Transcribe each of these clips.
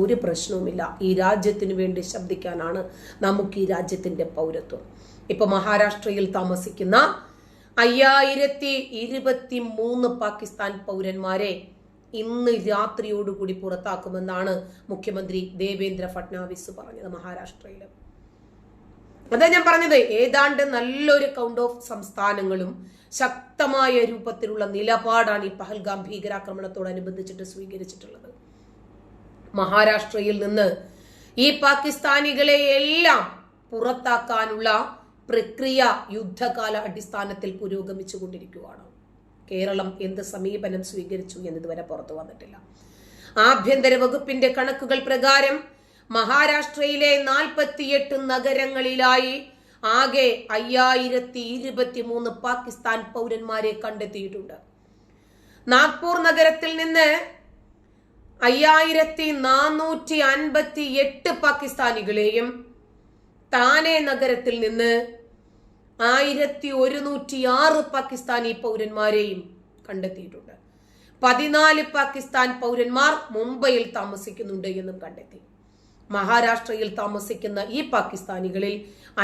ഒരു പ്രശ്നവുമില്ല. ഈ രാജ്യത്തിന് വേണ്ടി ശബ്ദിക്കാനാണ് നമുക്ക് ഈ രാജ്യത്തിന്റെ പൗരത്വം. ഇപ്പൊ മഹാരാഷ്ട്രയിൽ താമസിക്കുന്ന അയ്യായിരത്തി ഇരുപത്തി മൂന്ന് പാകിസ്ഥാൻ പൗരന്മാരെ ഇന്ന് രാത്രിയോടുകൂടി പുറത്താക്കുമെന്നാണ് മുഖ്യമന്ത്രി ദേവേന്ദ്ര ഫട്നാവിസ് പറഞ്ഞത് മഹാരാഷ്ട്രയിൽ അതാ ഞാൻ പറഞ്ഞത് ഏതാണ്ട് നല്ലൊരു കൗണ്ട് ഓഫ് സംസ്ഥാനങ്ങളും ശക്തമായ രൂപത്തിലുള്ള നിലപാടാണ് ഈ പഹൽഗാം ഭീകരാക്രമണത്തോടനുബന്ധിച്ചിട്ട് സ്വീകരിച്ചിട്ടുള്ളത്. മഹാരാഷ്ട്രയിൽ നിന്ന് ഈ പാകിസ്ഥാനികളെ എല്ലാം പുറത്താക്കാനുള്ള പ്രക്രിയ യുദ്ധകാല അടിസ്ഥാനത്തിൽ പുരോഗമിച്ചുകൊണ്ടിരിക്കുകയാണ്. കേരളം എന്ത് സമീപനം സ്വീകരിച്ചു എന്നിതുവരെ പുറത്തു വന്നിട്ടില്ല. ആഭ്യന്തര വകുപ്പിന്റെ കണക്കുകൾ പ്രകാരം മഹാരാഷ്ട്രയിലെ നാൽപ്പത്തിയെട്ട് നഗരങ്ങളിലായി ആകെ അയ്യായിരത്തി ഇരുപത്തി മൂന്ന് പാകിസ്ഥാൻ പൗരന്മാരെ കണ്ടെത്തിയിട്ടുണ്ട്. നാഗ്പൂർ നഗരത്തിൽ നിന്ന് അയ്യായിരത്തി നാനൂറ്റി അൻപത്തി എട്ട് പാകിസ്ഥാനികളെയും താനെ നഗരത്തിൽ നിന്ന് ആയിരത്തി ഒരുന്നൂറ്റി ആറ് പാകിസ്ഥാനി പൗരന്മാരെയും കണ്ടെത്തിയിട്ടുണ്ട്. പതിനാല് പാകിസ്ഥാൻ പൗരന്മാർ മുംബൈയിൽ താമസിക്കുന്നുണ്ട് എന്നും കണ്ടെത്തി. മഹാരാഷ്ട്രയിൽ താമസിക്കുന്ന ഈ പാകിസ്ഥാനികളിൽ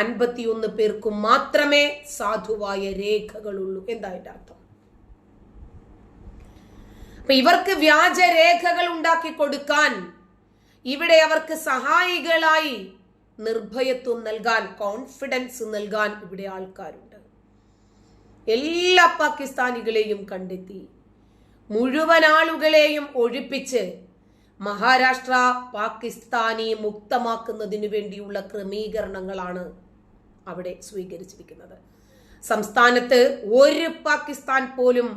അൻപത്തിയൊന്ന് പേർക്കും മാത്രമേ സാധുവായ രേഖകളുള്ളൂ. എന്താ അതിന്റെ അർത്ഥം? അപ്പൊ ഇവർക്ക് വ്യാജരേഖകൾ ഉണ്ടാക്കി കൊടുക്കാൻ ഇവിടെ അവർക്ക് സഹായികളായി നിർഭയത്വം നൽകാൻ കോൺഫിഡൻസ് നൽകാൻ ഇവിടെ ആൾക്കാരുണ്ട്. എല്ലാ പാകിസ്ഥാനികളെയും കണ്ടെത്തി മുഴുവൻ ആളുകളെയും ഒഴിപ്പിച്ച് മഹാരാഷ്ട്ര പാകിസ്ഥാനി മുക്തമാക്കുന്നതിനു വേണ്ടിയുള്ള ക്രമീകരണങ്ങളാണ് അവിടെ സ്വീകരിച്ചിരിക്കുന്നത്. സംസ്ഥാനത്ത് ഒരു പാകിസ്ഥാൻ പോലും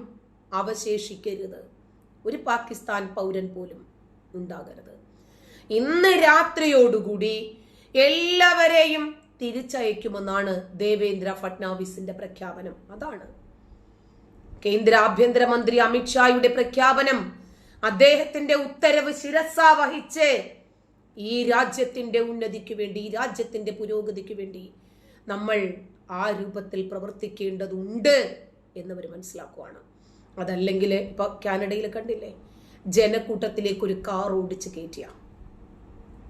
അവശേഷിക്കരുത്. ഒരു പാകിസ്ഥാൻ പൗരൻ പോലും ഉണ്ടാകരുത്. ഇന്ന് രാത്രിയോടുകൂടി എല്ലാവരെയും തിരിച്ചയക്കുമെന്നാണ് ദേവേന്ദ്ര ഫട്നാവിസിന്റെ പ്രഖ്യാപനം. അതാണ്. കേന്ദ്ര ആഭ്യന്തരമന്ത്രി അമിത്ഷായുടെ പ്രഖ്യാപനം. അദ്ദേഹത്തിന്റെ ഉത്തരവ് ശിരസ വഹിച്ച് ഈ രാജ്യത്തിന്റെ ഉന്നതിക്ക് വേണ്ടി ഈ രാജ്യത്തിന്റെ പുരോഗതിക്ക് വേണ്ടി നമ്മൾ ആ രൂപത്തിൽ പ്രവർത്തിക്കേണ്ടതുണ്ട് എന്നവർ മനസ്സിലാക്കുവാണ്. അതല്ലെങ്കിൽ ഇപ്പൊ കാനഡയിൽ കണ്ടില്ലേ? ജനക്കൂട്ടത്തിലേക്ക് ഒരു കാർ ഓടിച്ച് കയറ്റിയ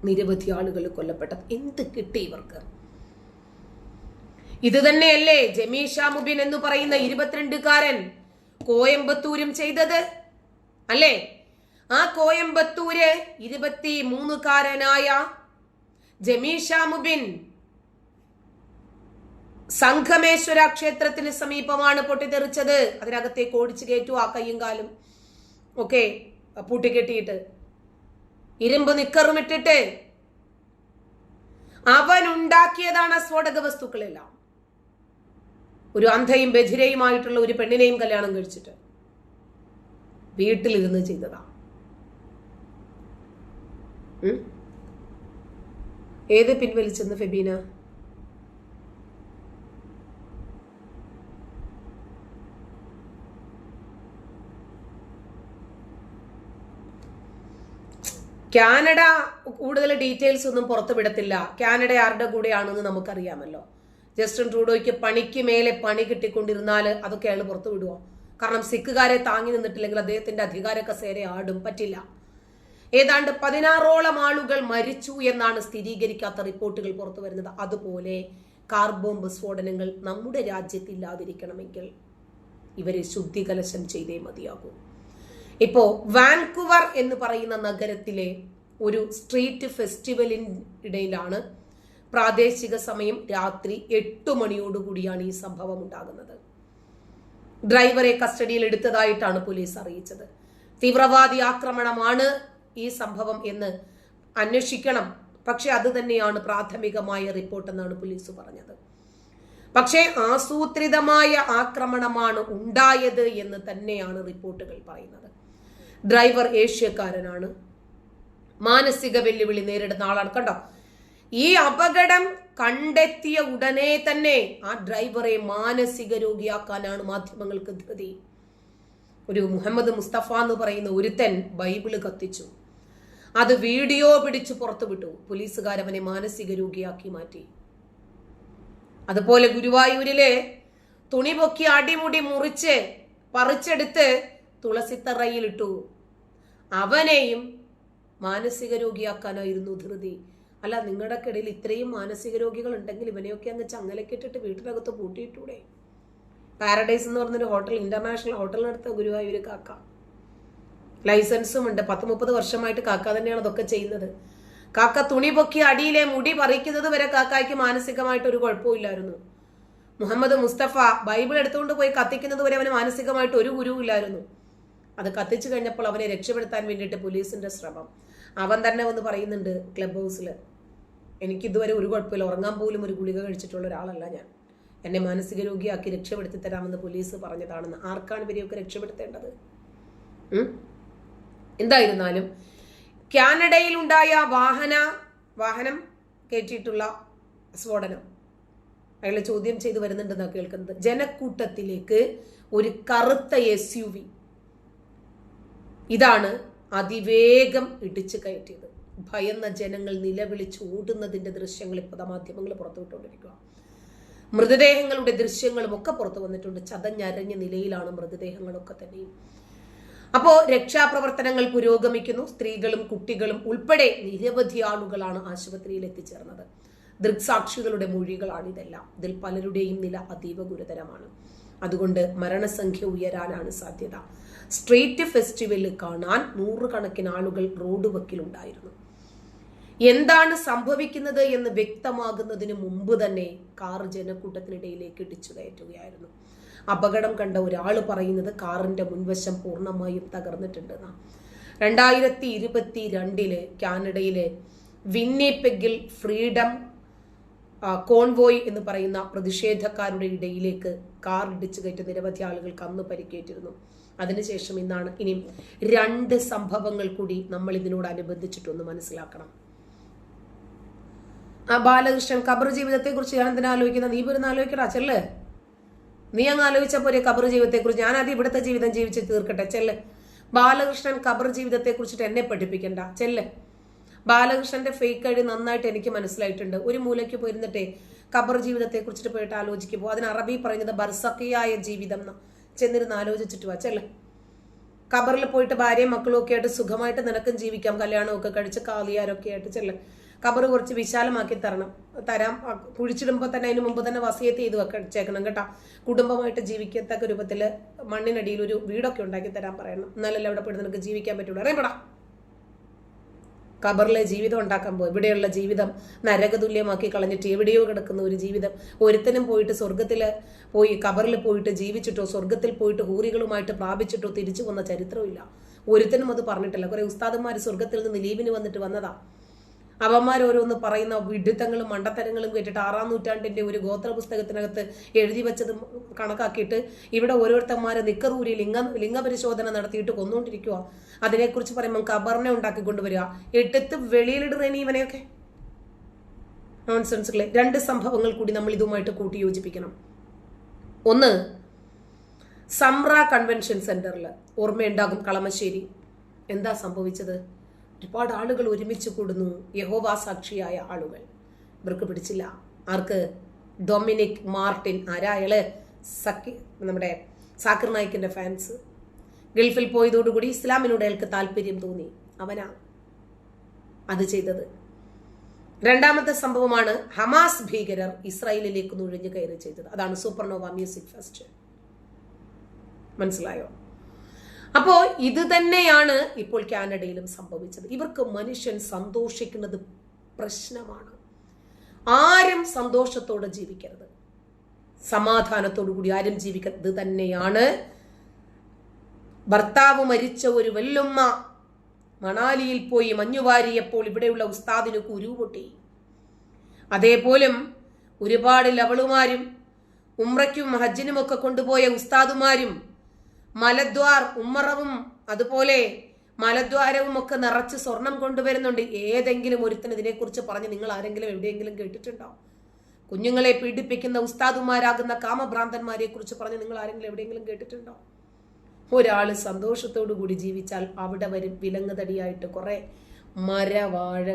നിരവധി ആളുകൾ കൊല്ലപ്പെട്ടത്. എന്ത് കിട്ടി ഇവർക്ക്? ഇത് തന്നെയല്ലേ ജമീഷ മുബിൻ എന്ന് പറയുന്ന ഇരുപത്തിരണ്ടുകാരൻ കോയമ്പത്തൂരും ചെയ്തത്? അല്ലേ? ആ കോയമ്പത്തൂര് ഇരുപത്തി മൂന്നുകാരനായ ജമീഷാ മുബിൻ സംഘമേശ്വര ക്ഷേത്രത്തിന് സമീപമാണ് പൊട്ടിത്തെറിച്ചത്. അതിനകത്തേക്ക് ഓടിച്ചു കയറ്റു ആ കയ്യും കാലും ഒക്കെ പൂട്ടിക്കെട്ടിയിട്ട്. ഇരുമ്പ് നിക്കറും ഇട്ടിട്ട് അവൻ ഉണ്ടാക്കിയതാണ് സ്ഫോടക വസ്തുക്കളെല്ലാം. ഒരു അന്ധയും ബധിരയുമായിട്ടുള്ള ഒരു പെണ്ണിനെയും കല്യാണം കഴിച്ചിട്ട് വീട്ടിലിരുന്ന് ചെയ്തതാ. ഏത് പിൻവലിച്ചെന്ന് ഫെബീന? കാനഡ കൂടുതൽ ഡീറ്റെയിൽസ് ഒന്നും പുറത്തു വിടത്തില്ല. കാനഡ ആരുടെ കൂടെയാണെന്ന് നമുക്കറിയാമല്ലോ. ജസ്റ്റിൻ ട്രൂഡോയ്ക്ക് പണിക്ക് മേലെ പണി കിട്ടിക്കൊണ്ടിരുന്നാൽ അതൊക്കെ അയാൾ പുറത്തു വിടുവോ? കാരണം സിഖുകാരെ താങ്ങി നിന്നിട്ടില്ലെങ്കിൽ അദ്ദേഹത്തിന്റെ അധികാര കസേര ആടും. പറ്റില്ല. ഏതാണ്ട് പതിനാറോളം ആളുകൾ മരിച്ചു എന്നാണ് സ്ഥിരീകരിക്കാത്ത റിപ്പോർട്ടുകൾ പുറത്തു വരുന്നത്. അതുപോലെ കാർ ബോംബ് സ്ഫോടനങ്ങൾ നമ്മുടെ രാജ്യത്ത് ഇല്ലാതിരിക്കണമെങ്കിൽ ഇവരെ ശുദ്ധികലശം ചെയ്തേ മതിയാകൂ. ഇപ്പോ വാൻകുവർ എന്ന് പറയുന്ന നഗരത്തിലെ ഒരു സ്ട്രീറ്റ് ഫെസ്റ്റിവലിനിടയിലാണ് പ്രാദേശിക സമയം രാത്രി എട്ട് മണിയോടുകൂടിയാണ് ഈ സംഭവം ഉണ്ടാകുന്നത്. ഡ്രൈവറെ കസ്റ്റഡിയിൽ എടുത്തതായിട്ടാണ് പോലീസ് അറിയിച്ചത്. തീവ്രവാദി ആക്രമണമാണ് ഈ സംഭവം എന്ന് അന്വേഷിക്കണം. പക്ഷെ അത് തന്നെയാണ് പ്രാഥമികമായ റിപ്പോർട്ട് എന്നാണ് പോലീസ് പറഞ്ഞത്. പക്ഷേ ആസൂത്രിതമായ ആക്രമണമാണ് ഉണ്ടായത് എന്ന് തന്നെയാണ് റിപ്പോർട്ടുകൾ പറയുന്നത്. ഡ്രൈവർ ഏഷ്യക്കാരനാണ്. മാനസിക വെല്ലുവിളി നേരിടുന്ന ആളാണ്. കണ്ടോ? ഈ അപകടം കണ്ടെത്തിയ ഉടനെ തന്നെ ആ ഡ്രൈവറെ മാനസിക രോഗിയാക്കാനാണ് മാധ്യമങ്ങൾക്ക് ധൃതി. ഒരു മുഹമ്മദ് മുസ്തഫ എന്ന് പറയുന്ന ഒരുത്തൻ ബൈബിൾ കത്തിച്ചു. അത് വീഡിയോ പിടിച്ചു പുറത്തുവിട്ടു പോലീസുകാർ അവനെ മാനസിക രോഗിയാക്കി മാറ്റി. അതുപോലെ ഗുരുവായൂരിലെ തുണി പൊക്കി അടിമുടി മുറിച്ച് പറിച്ചെടുത്ത് തുളസിത്തറയിലിട്ടു. അവനെയും മാനസിക രോഗിയാക്കാനായിരുന്നു ധൃതി. അല്ല നിങ്ങളുടെ കിടയിൽ ഇത്രയും മാനസിക രോഗികൾ ഉണ്ടെങ്കിൽ ഇവനെയൊക്കെ അങ്ങ് ചങ്ങലക്കിട്ടിട്ട് വീട്ടിനകത്ത് പൂട്ടിയിട്ടൂടെ? പാരഡൈസ് എന്ന് പറഞ്ഞൊരു ഹോട്ടൽ ഇന്റർനാഷണൽ ഹോട്ടലിനടുത്ത ഗുരുവായൂർ കാക്ക. ലൈസൻസും ഉണ്ട്. പത്ത് മുപ്പത് വർഷമായിട്ട് കാക്ക തന്നെയാണ് അതൊക്കെ ചെയ്യുന്നത്. കാക്ക തുണി പൊക്കി അടിയിലെ മുടി പറിക്കുന്നത് വരെ കാക്കായ്ക്ക് മാനസികമായിട്ട് ഒരു കുഴപ്പമില്ലായിരുന്നു മുഹമ്മദ് മുസ്തഫ ബൈബിൾ എടുത്തുകൊണ്ട് പോയി കത്തിക്കുന്നത് വരെ അവന് മാനസികമായിട്ട് ഒരു ഗുരുവില്ലായിരുന്നു അത് കത്തിച്ചു കഴിഞ്ഞപ്പോൾ അവനെ രക്ഷപ്പെടുത്താൻ വേണ്ടിയിട്ട് പോലീസിന്റെ ശ്രമം. അവൻ തന്നെ വന്ന് പറയുന്നുണ്ട് ക്ലബ് ഹൗസിൽ എനിക്കിതുവരെ ഒരു കുഴപ്പമില്ല. ഉറങ്ങാൻ പോലും ഒരു ഗുളിക കഴിച്ചിട്ടുള്ള ഒരാളല്ല ഞാൻ. എന്നെ മാനസിക രോഗിയാക്കി രക്ഷപ്പെടുത്തി തരാമെന്ന് പോലീസ് പറഞ്ഞതാണെന്ന് ആർക്കാണ് ഇവരെയൊക്കെ രക്ഷപ്പെടുത്തേണ്ടത്? എന്തായിരുന്നാലും കാനഡയിൽ ഉണ്ടായ വാഹന വാഹനം കയറ്റിയിട്ടുള്ള സ്ഫോടനം. അയാളെ ചോദ്യം ചെയ്തു വരുന്നുണ്ടെന്നാണ് കേൾക്കുന്നത്. ജനക്കൂട്ടത്തിലേക്ക് ഒരു കറുത്ത എസ് യു വി ഇതാണ് അതിവേഗം ഇടിച്ചു കയറ്റിയത്. ഭയന്ന ജനങ്ങൾ നിലവിളിച്ച് ഓടുന്നതിന്റെ ദൃശ്യങ്ങൾ ഇപ്പോൾ മാധ്യമങ്ങൾ പുറത്തുവിട്ടുകൊണ്ടിരിക്കുക മൃതദേഹങ്ങളുടെ ദൃശ്യങ്ങളും ഒക്കെ പുറത്തു വന്നിട്ടുണ്ട്. ചതഞ്ഞരഞ്ഞ നിലയിലാണ് മൃതദേഹങ്ങളൊക്കെ തന്നെയും. അപ്പോൾ രക്ഷാപ്രവർത്തനങ്ങൾ പുരോഗമിക്കുന്നു. സ്ത്രീകളും കുട്ടികളും ഉൾപ്പെടെ നിരവധി ആളുകളാണ് ആശുപത്രിയിൽ എത്തിച്ചേർന്നത്. ദൃക്സാക്ഷികളുടെ മൊഴികളാണ് ഇതെല്ലാം ഇതിൽ പലരുടെയും നില അതീവ ഗുരുതരമാണ്. അതുകൊണ്ട് മരണസംഖ്യ ഉയരാനാണ് സാധ്യത. സ്ട്രീറ്റ് ഫെസ്റ്റിവൽ കാണാൻ നൂറുകണക്കിന് ആളുകൾ റോഡ് വക്കിലുണ്ടായിരുന്നു. എന്താണ് സംഭവിക്കുന്നത് എന്ന് വ്യക്തമാകുന്നതിന് മുമ്പ് തന്നെ കാർ ജനക്കൂട്ടത്തിനിടയിലേക്ക് ഇടിച്ചു കയറ്റുകയായിരുന്നു. അപകടം കണ്ട ഒരാൾ പറയുന്നത് കാറിന്റെ മുൻവശം പൂർണമായും തകർന്നിട്ടുണ്ടെന്നാ രണ്ടായിരത്തി ഇരുപത്തി രണ്ടിൽ കാനഡയിലെ വിന്നിപ്പെഗിൽ ഫ്രീഡം കോൺവോയ് എന്ന് പറയുന്ന പ്രതിഷേധക്കാരുടെ ഇടയിലേക്ക് കാർ ഇടിച്ചു കയറ്റ നിരവധി ആളുകൾക്ക് അന്ന് പരിക്കേറ്റിരുന്നു. അതിനുശേഷം ഇന്നാണ് ഇനിയും രണ്ട് സംഭവങ്ങൾ കൂടി നമ്മൾ ഇതിനോട് ഇതിനോടനുബന്ധിച്ചിട്ടൊന്ന് മനസ്സിലാക്കണം. ആ ബാലകൃഷ്ണൻ കബർ ജീവിതത്തെ കുറിച്ച് ഞാൻ എന്തിനാ ആലോചിക്കുന്നത്? നീ പോരുന്ന ആലോചിക്കടാ ചെല്ല്. നീ അങ്ങ് ആലോചിച്ച പോരെ കബർ ഞാൻ ആദ്യം ഇവിടുത്തെ ജീവിതം ജീവിച്ച് തീർക്കട്ടെ ചെല്ല്. ബാലകൃഷ്ണൻ കബർ ജീവിതത്തെ കുറിച്ചിട്ട് എന്നെ പഠിപ്പിക്കണ്ട ചെല്ല്. ബാലകൃഷ്ണന്റെ ഫേക്ക് ഐ ഡി നന്നായിട്ട് എനിക്ക് മനസ്സിലായിട്ടുണ്ട്. ഒരു മൂലയ്ക്ക് പോയിരുന്നിട്ടേ ഖബർ ജീവിതത്തെ കുറിച്ചിട്ട് പോയിട്ട് ആലോചിക്കുമ്പോൾ അതിന് അറബി പറയുന്നത് ബർസക്കിയായ ജീവിതം എന്ന് ചെന്നിരുന്ന് ആലോചിച്ചിട്ട് വാ ചെല്ല്. ഖബറിൽ പോയിട്ട് ഭാര്യയും മക്കളും ഒക്കെ ആയിട്ട് സുഖമായിട്ട് നിനക്കും ജീവിക്കാം കല്യാണമൊക്കെ കഴിച്ച് കാലിയാരൊക്കെ ആയിട്ട് ചെല്ല്. ഖബർ കുറച്ച് വിശാലമാക്കി തരണം. തരാം. കുഴിച്ചിടുമ്പോൾ തന്നെ അതിന് മുമ്പ് തന്നെ വസിയത്ത് ചെയ്ത് വെച്ചേക്കണം കേട്ടാ. കുടുംബമായിട്ട് ജീവിക്കത്തക്ക രൂപത്തിൽ മണ്ണിനടിയിൽ ഒരു വീടൊക്കെ ഉണ്ടാക്കി തരാൻ പറയണം. എന്നാലല്ലേ അവിടെ പോയിട്ട് നിനക്ക് ജീവിക്കാൻ പറ്റുള്ളൂ. അറിയപ്പെടാ. ഖബറിലെ ജീവിതം ഉണ്ടാക്കാൻ പോകും ഇവിടെയുള്ള ജീവിതം നരകതുല്യമാക്കി കളഞ്ഞിട്ട് എവിടെയോ കിടക്കുന്ന ഒരു ജീവിതം. ഒരുത്തനും പോയിട്ട് സ്വർഗത്തിൽ പോയി ഖബറിൽ പോയിട്ട് ജീവിച്ചിട്ടോ സ്വർഗത്തിൽ പോയിട്ട് ഹൂറികളുമായിട്ട് പ്രാപിച്ചിട്ടോ തിരിച്ചു വന്ന ചരിത്രമില്ല. ഒരുത്തനും അത് പറഞ്ഞിട്ടില്ല. കുറെ ഉസ്താദന്മാർ സ്വർഗത്തിൽ നിന്ന് ലീവിന് വന്നിട്ട് വന്നതാ. അവന്മാർ ഓരോന്ന് പറയുന്ന വിഡിത്തങ്ങളും മണ്ടത്തരങ്ങളും കേട്ടിട്ട് ആറാം നൂറ്റാണ്ടിന്റെ ഒരു ഗോത്ര പുസ്തകത്തിനകത്ത് എഴുതി വെച്ചത് കണക്കാക്കിയിട്ട് ഇവിടെ ഓരോരുത്തന്മാരെ നിക്കറൂരി ലിംഗ ലിംഗപരിശോധന നടത്തിയിട്ട് കൊന്നുകൊണ്ടിരിക്കുക അതിനെക്കുറിച്ച് പറയുമ്പോൾ കബറിനെ ഉണ്ടാക്കി കൊണ്ടുവരിക. എടുത്ത് വെളിയിലിടുന്നതിന് ഇവനെയൊക്കെ? നോൺസെൻസുകളെ രണ്ട് സംഭവങ്ങൾ കൂടി നമ്മൾ ഇതുമായിട്ട് കൂട്ടി യോജിപ്പിക്കണം. ഒന്ന് സംറ കൺവെൻഷൻ സെന്ററിൽ ഓർമ്മയുണ്ടാകും കളമശ്ശേരി. എന്താ സംഭവിച്ചത്? ഒരുപാട് ആളുകൾ ഒരുമിച്ച് കൂടുന്നു. യഹോവാ സാക്ഷിയായ ആളുകൾ. ഇവർക്ക് പിടിച്ചില്ല. ആർക്ക്? Dominic Martin. ആരായാൾ സക്കി നമ്മുടെ സാക്കിർ നായിക്കിന്റെ ഫാൻസ് ഗൾഫിൽ പോയതോടുകൂടി ഇസ്ലാമിനോട് അയാൾക്ക് താല്പര്യം തോന്നി. അവനാ അത് ചെയ്തത്. രണ്ടാമത്തെ സംഭവമാണ് ഹമാസ് ഭീകരർ ഇസ്രായേലിലേക്ക് നുഴഞ്ഞു കയറി ചെയ്തത്. അതാണ് സൂപ്പർനോവ മ്യൂസിക് ഫെസ്റ്റ്. മനസ്സിലായോ? അപ്പോ ഇത് തന്നെയാണ് ഇപ്പോൾ കാനഡയിലും സംഭവിച്ചത്. ഇവർക്ക് മനുഷ്യൻ സന്തോഷിക്കുന്നത് പ്രശ്നമാണ്. ആരും സന്തോഷത്തോടെ ജീവിക്കരുത്. സമാധാനത്തോടു കൂടി ആരും ജീവിക്കരുത്. തന്നെയാണ്. ഭർത്താവ് മരിച്ച ഒരു വെല്ലുമ്മ മണാലിയിൽ പോയി മഞ്ഞുവാരിയപ്പോൾ ഇവിടെയുള്ള ഉസ്താദിന് കുരു പൊട്ടി അതേപോലും ഒരുപാട് ലവളുമാരും ഉമ്രയ്ക്കും ഹജ്ജിനുമൊക്കെ കൊണ്ടുപോയ ഉസ്താദുമാരും മലദ്വാർ ഉമ്മറവും അതുപോലെ മലദ്വാരവും ഒക്കെ നിറച്ച് സ്വർണം കൊണ്ടുവരുന്നുണ്ട്. ഏതെങ്കിലും ഒരുത്തൻ ഇതിനെക്കുറിച്ച് പറഞ്ഞ് നിങ്ങൾ ആരെങ്കിലും എവിടെയെങ്കിലും കേട്ടിട്ടുണ്ടോ? കുഞ്ഞുങ്ങളെ പീഡിപ്പിക്കുന്ന ഉസ്താദുമാരാകുന്ന കാമഭ്രാന്തന്മാരെ കുറിച്ച് പറഞ്ഞ് നിങ്ങൾ ആരെങ്കിലും എവിടെയെങ്കിലും കേട്ടിട്ടുണ്ടോ? ഒരാൾ സന്തോഷത്തോടു കൂടി ജീവിച്ചാൽ അവിടെ വരും വിലങ്ങുതടിയായിട്ട് കുറെ മരവാഴ